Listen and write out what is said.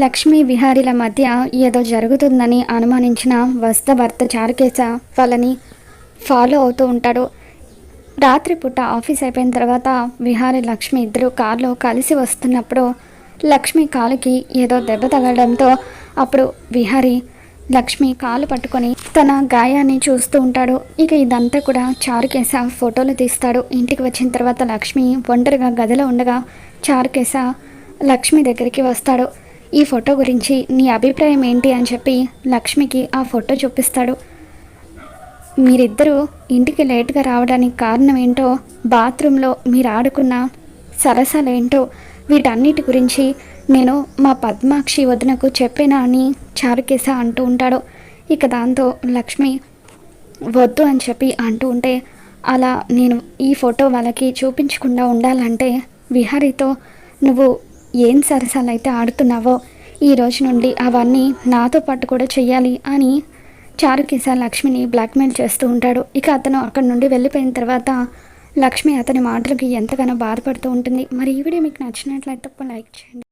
లక్ష్మి విహారీల మధ్య ఏదో జరుగుతుందని అనుమానించిన వస్త భర్త చారుకేశ వాళ్ళని ఫాలో అవుతూ ఉంటాడు. రాత్రిపూట ఆఫీస్ అయిపోయిన తర్వాత విహారి లక్ష్మి ఇద్దరు కారులో కలిసి వస్తున్నప్పుడు లక్ష్మి కాలుకి ఏదో దెబ్బ తగలడంతో అప్పుడు విహారి లక్ష్మి కాలు పట్టుకొని తన గాయాన్ని చూస్తూ ఉంటాడు. ఇక ఇదంతా కూడా చారుకేశ ఫోటోలు తీస్తాడు. ఇంటికి వచ్చిన తర్వాత లక్ష్మి ఒంటరిగా గదిలో ఉండగా చారుకేశ లక్ష్మి దగ్గరికి వస్తాడు. ఈ ఫోటో గురించి నీ అభిప్రాయం ఏంటి అని చెప్పి లక్ష్మికి ఆ ఫోటో చూపిస్తాడు. మీరిద్దరూ ఇంటికి లేట్గా రావడానికి కారణం ఏంటో బాత్రూంలో మీరు ఆడుకున్న సరసాలేంటో వీటన్నిటి గురించి నేను మా పద్మాక్షి వదినకు చెప్పేనా అని చారుకేశ అంటూ ఉంటాడు. ఇక దాంతో లక్ష్మి వద్దు అని చెప్పి అంటూ ఉంటే అలా నేను ఈ ఫోటో వాళ్ళకి చూపించకుండా ఉండాలంటే విహారీతో నువ్వు ఏం సరసాలైతే ఆడుతున్నావో ఈ రోజు నుండి అవన్నీ నాతో పాటు కూడా చెయ్యాలి అని చారుకేశ లక్ష్మిని బ్లాక్మెయిల్ చేస్తూ ఉంటాడు. ఇక అతను అక్కడి నుండి వెళ్ళిపోయిన తర్వాత లక్ష్మి అతని మాటలకి ఎంతగానో బాధపడుతూ ఉంటుంది. మరి ఈ వీడియో మీకు నచ్చినట్లయితే లైక్ చేయండి.